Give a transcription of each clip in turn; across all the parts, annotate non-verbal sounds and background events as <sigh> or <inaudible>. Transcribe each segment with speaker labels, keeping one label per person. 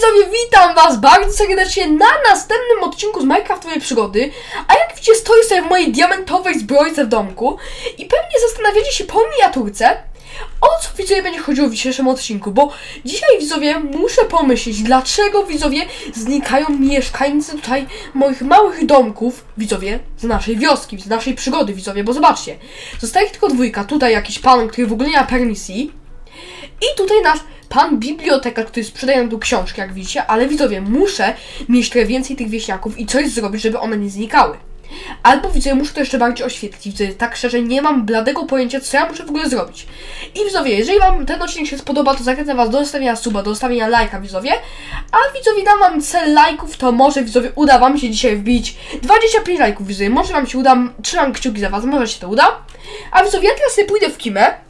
Speaker 1: widzowie, witam was bardzo serdecznie na następnym odcinku z Minecraftowej przygody. A jak widzicie, stoję sobie w mojej diamentowej zbrojce w domku i pewnie zastanawiacie się po miniaturce, o co widzowie będzie chodziło w dzisiejszym odcinku, bo dzisiaj widzowie muszę pomyśleć, dlaczego widzowie znikają mieszkańcy tutaj moich małych domków, widzowie, z naszej wioski, z naszej przygody, widzowie, bo zobaczcie, zostaje tylko dwójka, tutaj jakiś pan, który w ogóle nie ma permisji, i tutaj nasz pan bibliotekarz, który sprzedaje nam tu książki, jak widzicie, ale widzowie, muszę mieć trochę więcej tych wieśniaków i coś zrobić, żeby one nie znikały. Albo widzowie, muszę to jeszcze bardziej oświetlić. Widzowie, tak szczerze, nie mam bladego pojęcia, co ja muszę w ogóle zrobić. I widzowie, jeżeli wam ten odcinek się spodoba, to zachęcam was do zostawienia suba, do zostawienia lajka, widzowie. A widzowie, dam wam cel lajków, to może widzowie uda wam się dzisiaj wbić 25 lajków, widzowie. Może wam się uda, trzymam kciuki za was, może się to uda. A widzowie, ja teraz sobie pójdę w kimę.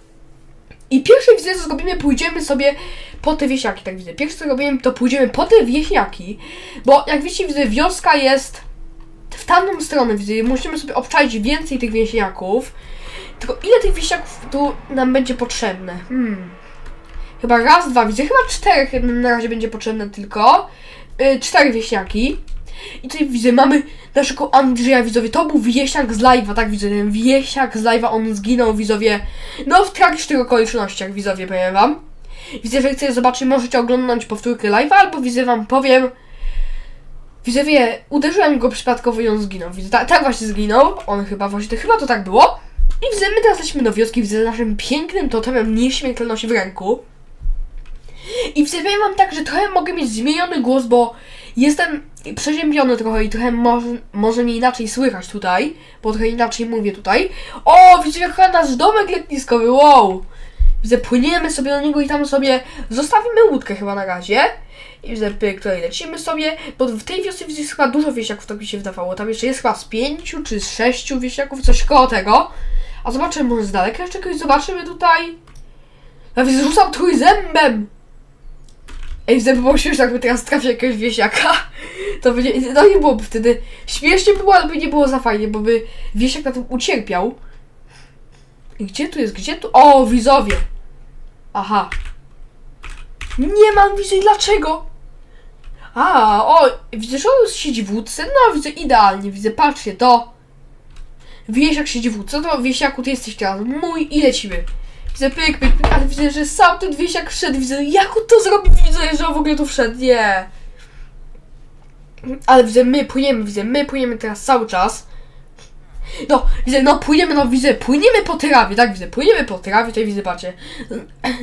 Speaker 1: I pierwsze widzę, co zrobimy, pójdziemy sobie po te wieśniaki, tak widzę. Pierwsze co robimy, to pójdziemy po te wieśniaki, bo jak widzicie, widzę, wioska jest w tamtą stronę, widzę, musimy sobie obczaić więcej tych wieśniaków. Tylko ile tych wieśniaków tu nam będzie potrzebne? Hmm. Chyba raz, dwa, widzę, chyba czterech na razie będzie potrzebne tylko. Yy, cztery wieśniaki. I tutaj widzę, mamy naszego Andrzeja, widzowie, to był wieśniak z live'a, tak widzę, ten wieśniak z live'a, on zginął, widzowie, no w tragicznych okolicznościach, widzowie, powiem wam. Widzę, że chcecie zobaczyć, możecie oglądać powtórkę live'a, albo widzę wam powiem, widzowie, uderzyłem go przypadkowo i on zginął, widzę, tak, tak właśnie zginął, on chyba właśnie, chyba to tak było. I widzę, my teraz lecimy do wioski, widzę naszym pięknym totemem nieśmiertelności w ręku. I widzę, powiem wam tak, że trochę mogę mieć zmieniony głos, bo jestem przeziębiony trochę i trochę może, może mnie inaczej słychać tutaj, bo trochę inaczej mówię tutaj. O, widzę jak nasz domek letniskowy, wow! Widzę, płyniemy sobie do niego i tam sobie zostawimy łódkę chyba na razie. I widzę, pyk, tutaj lecimy sobie, bo w tej wiosce jest chyba dużo wieśniaków, tak mi się wydawało. Tam jeszcze jest chyba z pięciu czy z sześciu wieśniaków, coś koło tego. A zobaczymy, może z daleka jeszcze kogoś zobaczymy tutaj. Ja widzę, rzucam trójzębem! Ej, widzę, by było śmieszne, jakby teraz trafił jakiegoś wieśniaka. To by nie, no nie byłoby wtedy śmiesznie było, ale by nie było za fajnie, bo by wieśniak na tym ucierpiał. I gdzie tu jest? Gdzie tu? O, widzowie! Aha. Nie mam wizji, dlaczego? A, o, widzę, że on siedzi w łódce. No, widzę, idealnie, widzę, patrzcie, to. Wieśniak siedzi w łódce, to wieśniaku, ty jesteś teraz mój i lecimy. Widzę, pyk, pyk, pyk, ale widzę, że sam ten wieśniak wszedł, widzę, jak on to zrobił, widzę, że on w ogóle tu wszedł, nie. Ale widzę, my płyniemy, widzę, my płyniemy teraz cały czas. No, widzę, no płyniemy, no widzę, płyniemy po trawie, tak widzę, płyniemy po trawie, tutaj widzę, patrzcie,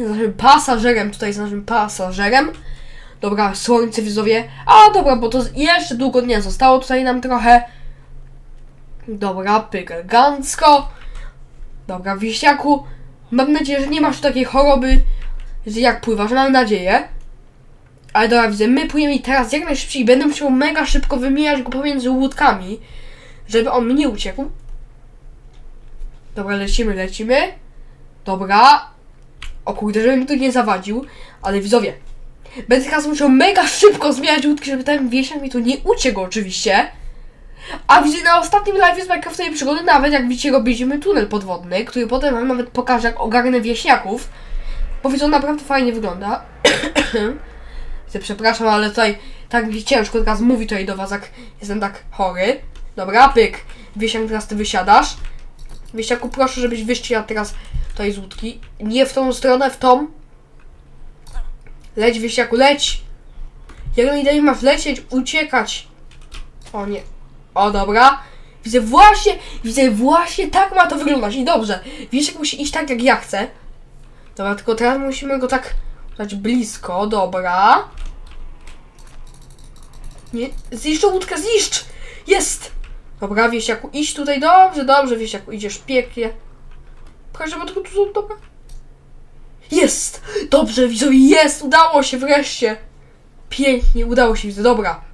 Speaker 1: z naszym pasażerem, tutaj z naszym pasażerem. Dobra, słońce widzowie. A dobra, bo to jeszcze długo nie zostało tutaj nam trochę. Dobra, pyk elegancko. Dobra, wieśniaku. Mam nadzieję, że nie masz takiej choroby, jak pływasz, mam nadzieję. Ale dobra, widzę, my płyniemy i teraz jak najszybciej będę musiał mega szybko wymieniać go pomiędzy łódkami, żeby on nie uciekł. Dobra, lecimy, lecimy. Dobra. O kurde, żeby mi tu nie zawadził. Ale widzowie, będę teraz musiał mega szybko zmieniać łódki, żeby ten wieśniak mi tu nie uciekł oczywiście. A widzę na ostatnim live z Minecraftowej przygody nawet, jak widzicie, robiliśmy tunel podwodny, który potem wam nawet pokażę, jak ogarnę wieśniaków. Bo widzę, on naprawdę fajnie wygląda. <coughs> Przepraszam, ale tutaj tak mi ciężko teraz mówi tutaj do was, jak jestem tak chory. Dobra, pyk. Wieśniak, teraz ty wysiadasz. Wieśniaku, proszę, żebyś wyścigał teraz tutaj z łódki. Nie w tą stronę, w tą. Leć, wieśniaku, leć! Nie daj masz lecieć, uciekać. O nie. O, dobra. Widzę właśnie, widzę właśnie tak ma to wyglądać. I dobrze. Wieśniak musi iść tak, jak ja chcę. Dobra, tylko teraz musimy go tak dać blisko, dobra. Nie, zniszcz łódkę, zniszcz! Jest! Dobra, wieśniaku, idź tutaj, dobrze, dobrze, wieśniaku, idziesz pięknie. Proszę, bo tu tu dobra. Jest! Dobrze, widzowie, jest! Udało się wreszcie! Pięknie, udało się, widzę, dobra.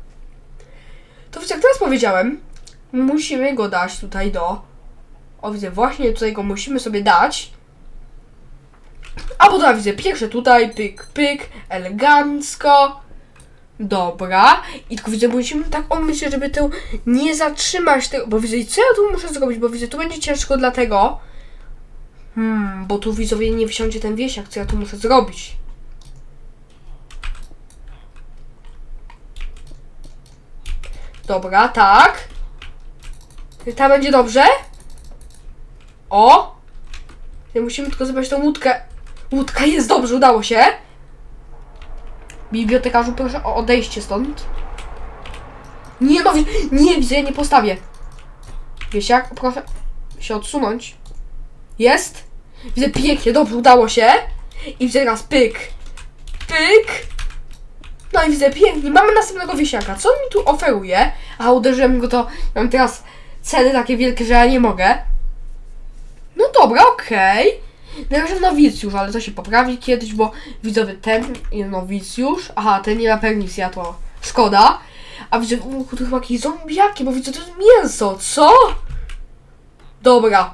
Speaker 1: To więc jak teraz powiedziałem, musimy go dać tutaj do... O, widzę, właśnie tutaj go musimy sobie dać. A potem widzę pierwsze tutaj, pyk, pyk, elegancko. Dobra. I tylko widzę, musimy tak o myślę, żeby to nie zatrzymać tego, bo widzę, co ja tu muszę zrobić, bo widzę, tu będzie ciężko dlatego. Hmm, bo tu widzowie nie wsiądzie ten wieśniak, co ja tu muszę zrobić. Dobra, tak. Tam będzie dobrze. O! Nie musimy tylko zebrać tą łódkę. Łódka jest dobrze, udało się. Bibliotekarzu, proszę o odejście stąd. Nie no, nie widzę, ja nie postawię. Wiesiak, proszę się odsunąć. Jest. Widzę pięknie, dobrze, udało się. I widzę teraz pyk. Pyk. No i widzę pięknie, mamy następnego wiesiaka. Co on mi tu oferuje? A uderzyłem go to, mam teraz ceny takie wielkie, że ja nie mogę. No dobra, okej. Na razie nowicjusz, ale to się poprawi kiedyś, bo widzowie ten nowicjusz. Aha, ten nie ma permisji, a to szkoda. A widzę, u, tu chyba jakieś zombiaki, bo widzę, to jest mięso, co? Dobra.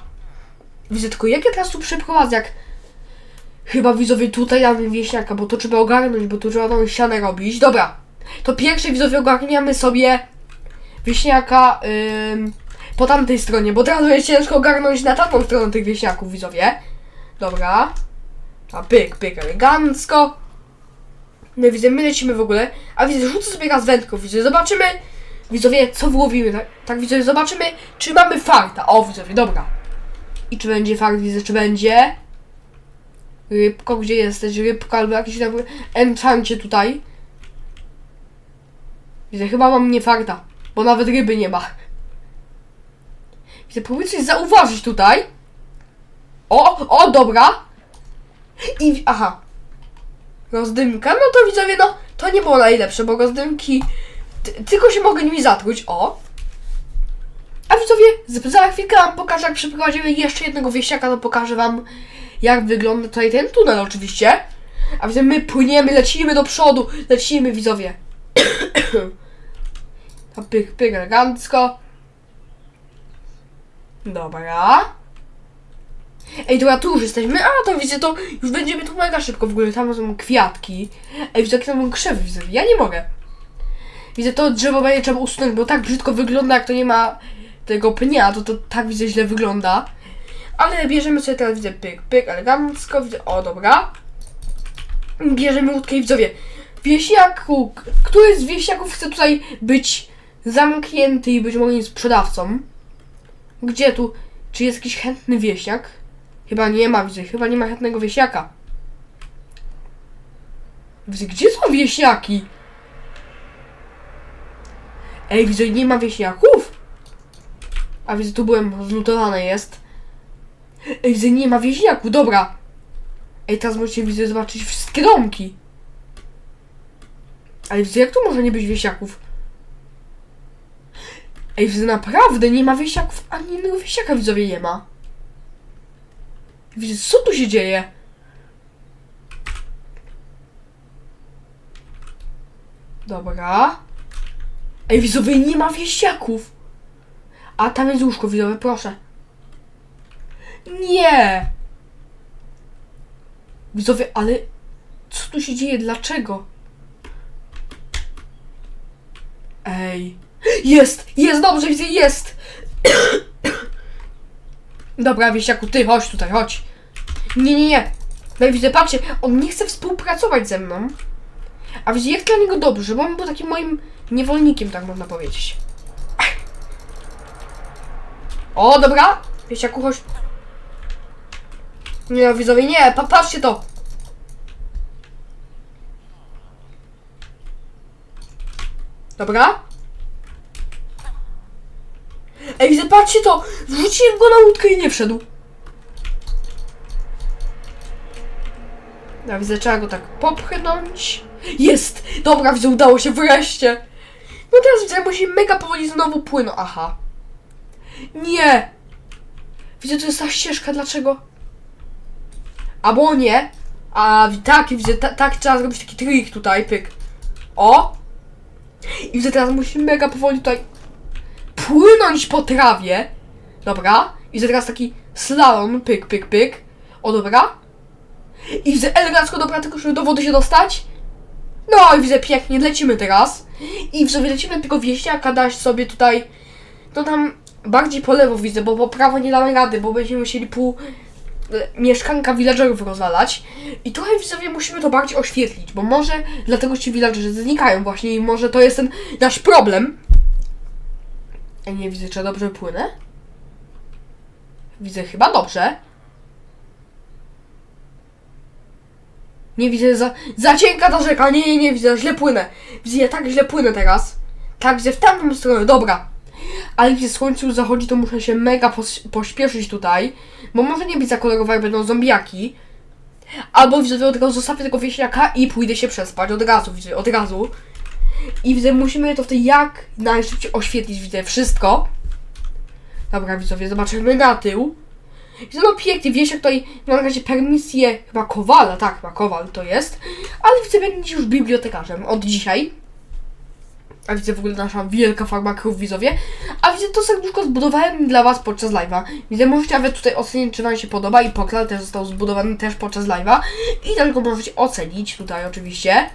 Speaker 1: Widzę tylko, jak ja teraz tu przeprowadzę, jak chyba widzowie tutaj mamy wieśniaka, bo to trzeba ogarnąć, bo tu trzeba tą ścianę robić. Dobra. To pierwsze widzowie ogarniamy sobie wieśniaka po tamtej stronie, bo teraz będzie ciężko ogarnąć na tamtą stronę tych wieśniaków, widzowie. Dobra. A pyk, pyk, elegancko. No i widzę, my lecimy w ogóle. A widzę, rzucę sobie raz wędką, widzę, zobaczymy. Widzowie, co wyłowimy, tak? Tak, widzowie, zobaczymy, czy mamy farta. O, widzowie, dobra. I czy będzie fart, widzę, czy będzie. Rybko, gdzie jesteś? Rybko albo jakiś tam enchancie tutaj. Widzę, chyba mam nie farta, bo nawet ryby nie ma. Widzę, próbuję coś zauważyć tutaj. O, o, dobra. I, aha. Rozdymka, no to widzowie, no, to nie było najlepsze, bo rozdymki ty, tylko się mogę nimi zatruć, o. A widzowie, za chwilkę wam pokażę, jak przeprowadzimy jeszcze jednego wieśniaka, to pokażę wam, jak wygląda tutaj ten tunel oczywiście. A widzę, my płyniemy, lecimy do przodu, lecimy widzowie. <clears throat> To pyk, pyk, elegancko. Dobra. Ej, dobra, tu już jesteśmy. A, to widzę, to już będziemy tu mega szybko. W ogóle tam są kwiatki. Ej, widzę, jakie tam są krzewy, widzę. Ja nie mogę. Widzę, to drzewo będzie trzeba usunąć, bo tak brzydko wygląda, jak to nie ma tego pnia, to to tak widzę źle wygląda. Ale bierzemy sobie teraz, widzę, pyk, pyk, elegancko, widzę, o, dobra. Bierzemy łódkę i widzowie, wieśniaku, który z wieśniaków chce tutaj być zamknięty i być moim sprzedawcą? Gdzie tu? Czy jest jakiś chętny wieśniak? Chyba nie ma, widzę, chyba nie ma chętnego wieśniaka. Widzę, gdzie są wieśniaki? Ej, widzę, nie ma wieśniaków? A widzę, tu byłem, zlutowane jest. Ej, widzę, nie ma wieśniaku, dobra. Ej, teraz możecie, widzę, zobaczyć wszystkie domki. Ale jak tu może nie być wieśniaków? Ej, widzę, naprawdę nie ma wieśniaków, ani jednego wieśniaka widzowie nie ma. Widzę, co tu się dzieje? Dobra. Ej, widzowie, nie ma wieśniaków. A tam jest łóżko, widzowie, proszę. Nie! Widzowie, ale co tu się dzieje? Dlaczego? Ej. Jest! Jest! Dobrze, widzę, jest! <coughs> Dobra, wieśniaku, ty chodź tutaj, chodź. Nie, nie, nie. No widzę, patrzcie, on nie chce współpracować ze mną. A widzę, jak dla niego dobrze, bo on był takim moim niewolnikiem, tak można powiedzieć. O, dobra. Wieśniaku, chodź. Nie, widzowie, nie, pa, patrzcie to. Dobra. Ej, patrzcie to. Wrzuciłem go na łódkę i nie wszedł. Ja widzę, trzeba go tak popchnąć. Jest! Dobra, widzę, udało się wreszcie. No teraz widzę, musi mega powoli znowu płynąć. Aha. Nie! Widzę, to jest ta ścieżka, dlaczego? Albo nie. A tak, widzę, ta, tak trzeba zrobić taki trik tutaj, pyk. O! I widzę, teraz musi mega powoli tutaj płynąć po trawie. Dobra. I widzę teraz taki slalom, pyk, pyk, pyk. O, dobra. I widzę elegancko, dobra, tylko żeby do wody się dostać. No i widzę pięknie, lecimy teraz. I w sobie lecimy tego wieśniaka dać sobie tutaj. No tam bardziej po lewo widzę, bo po prawo nie damy rady, bo będziemy musieli pół mieszkanka villagerów rozwalać. I trochę widzowie musimy to bardziej oświetlić, bo może dlatego ci villagerzy znikają właśnie i może to jest ten nasz problem. Ej, nie widzę, czy dobrze płynę? Widzę chyba dobrze. Nie widzę, za, za cienka ta rzeka, nie, nie, nie widzę, źle płynę. Widzę, ja tak źle płynę teraz. Tak, widzę w tamtą stronę, dobra. Ale gdzie słońce już zachodzi, to muszę się mega pos, pośpieszyć tutaj, bo może nie być zakolorowane, jak będą zombiaki. Albo widzę, od razu zostawię tego wieśniaka i pójdę się przespać, od razu, widzę, od razu. I widzę, musimy to wtedy jak najszybciej oświetlić, widzę, wszystko. Dobra, widzowie, zobaczymy na tył. Widzę, no pięknie, wiesz, jak tutaj ma na razie permisję chyba Kowala, tak, chyba Kowal to jest. Ale widzę, będzie już bibliotekarzem od dzisiaj. A widzę w ogóle nasza wielka farma krów, widzowie. A widzę, to serduszko zbudowałem dla Was podczas live'a. Widzę, możecie nawet tutaj ocenić, czy Wam się podoba i pokral też został zbudowany też podczas live'a. I tylko możecie ocenić tutaj oczywiście.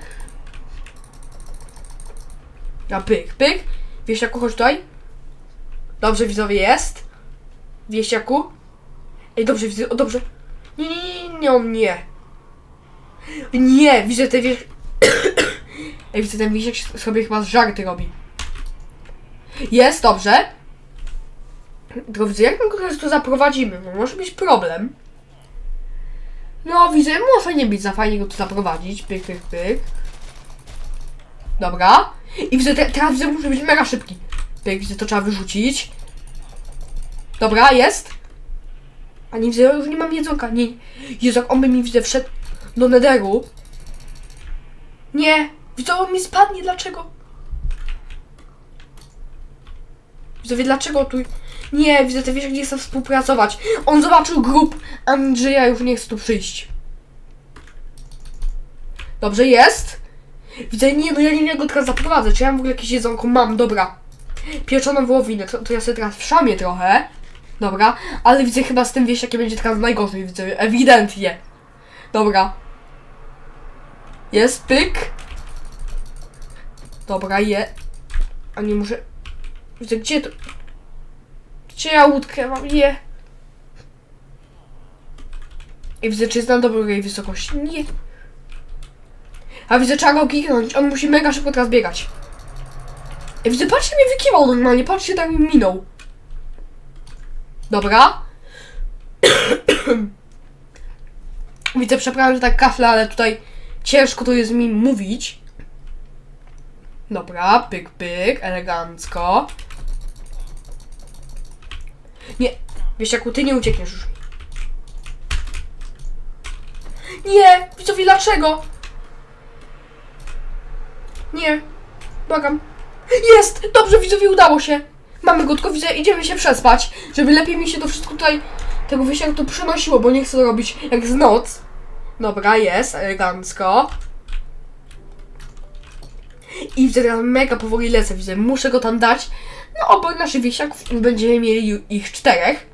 Speaker 1: Ja pyk, pyk. Wieśniaku, chodź tutaj. Dobrze, widzowie, jest. Wieśniaku. Ej, dobrze, widzę, o dobrze. Nie, nie, nie, nie, nie. Nie, widzę te wiesz... Ej, widzę, ten wieśniak sobie chyba żarty robi. Jest, dobrze. Tylko widzę, jak my go tu zaprowadzimy? No, może być problem. No, widzę, może nie być za fajnie go tu zaprowadzić. Pyk, pyk, pyk. Dobra. I widzę, te, teraz widzę, muszę być mega szybki. Pyk, widzę, to trzeba wyrzucić. Dobra, jest. A nie widzę, ja już nie mam jedzonka. Nie. Jezu, jak on by mi widzę wszedł do nederu. Nie. Widzę, on mi spadnie. Dlaczego? Widzowie, dlaczego tu... Nie, widzę, te wiesz, nie chce współpracować. On zobaczył grup Andrzeja, już nie chce tu przyjść. Dobrze, jest. Widzę, nie, no ja nie go teraz zaprowadzę. Czy ja w ogóle jakieś jedzonko? Mam, dobra. Pieczoną wołowinę, to, to ja sobie teraz wszamię trochę. Dobra, ale widzę chyba z tym wieś, będzie teraz najgorzej, widzę, ewidentnie. Dobra. Jest, pyk. Dobra, je. A nie muszę... Widzę, gdzie to... Gdzie ja łódkę mam? Je. I widzę, czy jest na dobrej wysokości. Nie. A widzę, trzeba go kiknąć. On musi mega szybko teraz biegać. I widzę, patrzcie, mnie wykiwał normalnie. Patrzcie, tak mi minął. Dobra. <coughs> Widzę, przepraszam, że tak kafle, ale tutaj ciężko to jest mi mówić. Dobra, pyk, pyk, elegancko. Nie, wiesz, ty nie uciekniesz już. Nie, widzowie, dlaczego? Nie, błagam. Jest! Dobrze, widzowie, udało się. Mamy go, tylko widzę, idziemy się przespać, żeby lepiej mi się to wszystko tutaj, tego wysiłku tu przenosiło, bo nie chcę robić jak z noc. Dobra, jest, elegancko. I widzę, teraz mega powoli lecę, widzę, muszę go tam dać. No, obok naszych wieśniaków będziemy mieli ich czterech.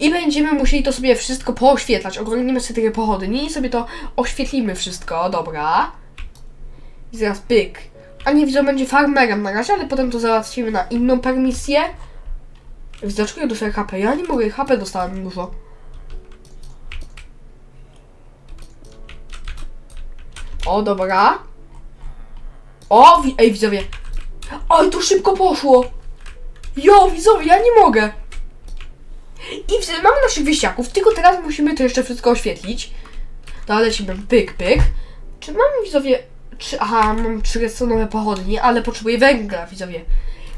Speaker 1: I będziemy musieli to sobie wszystko pooświetlać. Oglądamy sobie takie pochody. Nie sobie to oświetlimy wszystko, dobra. I zaraz pyk. A nie widzę, będzie farmerem na razie, ale potem to załatwimy na inną permisję. Dlaczego ja HP? Ja nie mogę, HP dostałem dużo. O, dobra. O, wi- ej, widzowie. Oj, tu szybko poszło. Jo, widzowie, ja nie mogę. I widzę, mamy naszych wieśniaków, tylko teraz musimy to jeszcze wszystko oświetlić. To lecimy pyk, pyk. Czy mamy, widzowie, trzy, aha, mam trzy redstone'owe pochodnie, ale potrzebuję węgla, widzowie.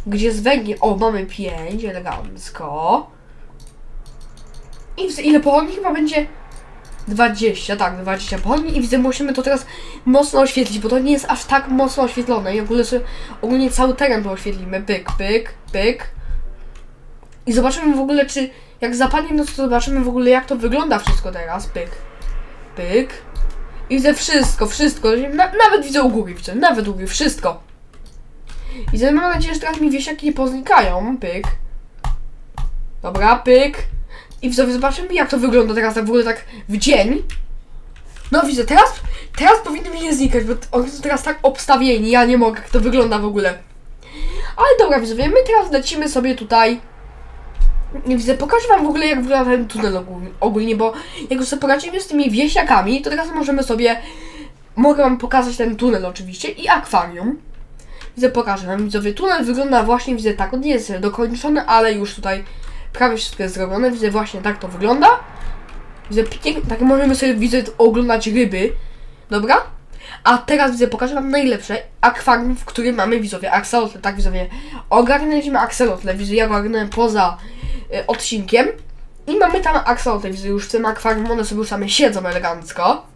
Speaker 1: Gdzie jest węgiel? O, mamy pięć, elegancko. I widzę, ile pochodni chyba będzie? 20, tak, 20 pochodni i widzę, musimy to teraz mocno oświetlić, bo to nie jest aż tak mocno oświetlone i ogólnie, ogólnie cały teren to oświetlimy. Pyk, pyk, pyk. I zobaczymy w ogóle, czy jak zapadnie noc, to zobaczymy w ogóle, jak to wygląda wszystko teraz. Pyk, pyk. I widzę wszystko, wszystko. Na, nawet widzę u góry, widzę, nawet u góry, wszystko. I mam nadzieję, że teraz mi wiesiaki nie poznikają. Pyk. Dobra, pyk. I widzowie, zobaczymy jak to wygląda teraz tak w ogóle tak w dzień. No widzę, teraz, teraz powinny mi nie znikać, bo oni są teraz tak obstawieni, ja nie mogę, jak to wygląda w ogóle. Ale dobra, widzowie, my teraz lecimy sobie tutaj. Nie widzę, pokażę wam w ogóle jak wygląda ten tunel ogólnie, bo jak już sobie poradzimy z tymi wieśniakami, to teraz możemy sobie, mogę wam pokazać ten tunel oczywiście i akwarium. Widzę, pokażę wam widzowie. Tunel wygląda właśnie, widzę tak, on nie jest dokończony, ale już tutaj prawie wszystko jest zrobione. Widzę właśnie tak to wygląda. Widzę pięknie, tak możemy sobie widzę oglądać ryby. Dobra? A teraz widzę, pokażę wam najlepsze akwarium, w którym mamy widzowie akselotle. Tak widzowie, ogarnęliśmy akselotle. Widzę, ja ogarnąłem poza y, odcinkiem. I mamy tam akselotle, widzę już w tym akwarium, one sobie już same siedzą elegancko.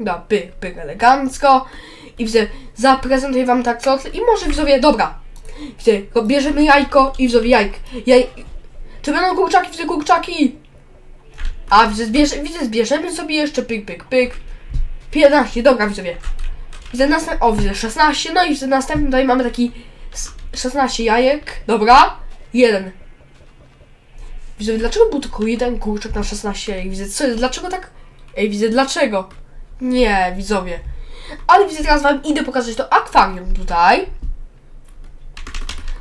Speaker 1: Da, pyk, pyk, elegancko. I widzę, zaprezentuję wam tak akselotle i może widzowie, dobra. Go bierzemy jajko i widzowie jajk. Jaj... Czy będą kurczaki? Widzę kurczaki. A widzę, zbierze, widzę, zbierzemy sobie jeszcze pyk, pyk, pyk. 15, dobra widzowie. Widzę następny, o widzę 16, no i widzę następny tutaj mamy taki s- 16 jajek, dobra. Jeden. Widzę, dlaczego był tylko jeden kurczak na 16 jajek? Widzę, co jest, dlaczego tak? Ej, widzę, dlaczego? Nie, widzowie. Ale widzę, teraz wam idę pokazać to akwarium tutaj.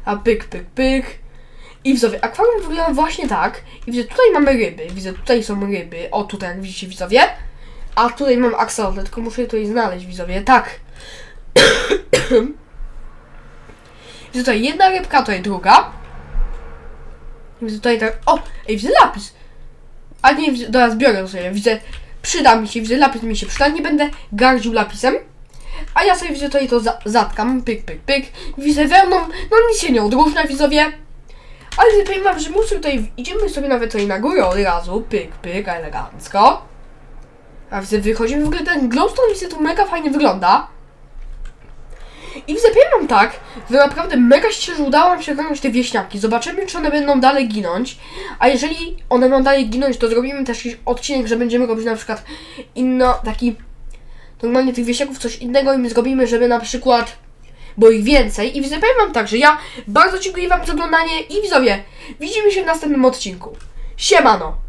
Speaker 1: A pyk, pyk, pyk. I widzowie, akwarium wygląda właśnie tak. I widzę, tutaj mamy ryby. Widzę, tutaj są ryby. O, tutaj, jak widzicie, widzowie. A tutaj mam aksolotl, tylko muszę je tutaj znaleźć, widzowie. Tak. <coughs> widzę tutaj jedna rybka, tutaj druga. Widzę tutaj tak. O! Ej, widzę lapis. A nie, widzę, dobra, zbiorę to sobie. Widzę, przyda mi się, widzę, lapis mi się przyda. Nie będę gardził lapisem. A ja sobie tutaj to za zatkam. Pyk, pyk, pyk. Widzę wełną. No nic się nie odróżnia, widzowie. Ale powiem wam, że muszę tutaj, idziemy sobie nawet tutaj na górę od razu, pyk, pyk, elegancko. A widzę, wychodzimy, w ogóle ten glowstone, widzę, tu mega fajnie wygląda. I widzę, powiem tak, że naprawdę mega się, że udało nam się ogarnąć te wieśniaki. Zobaczymy, czy one będą dalej ginąć. A jeżeli one będą dalej ginąć, to zrobimy też jakiś odcinek, że będziemy robić na przykład inno, taki, normalnie tych wieśniaków coś innego i my zrobimy, żeby na przykład bo ich więcej. I powiem wam tak, że ja bardzo dziękuję wam za oglądanie i widzowie, widzimy się w następnym odcinku. Siemano!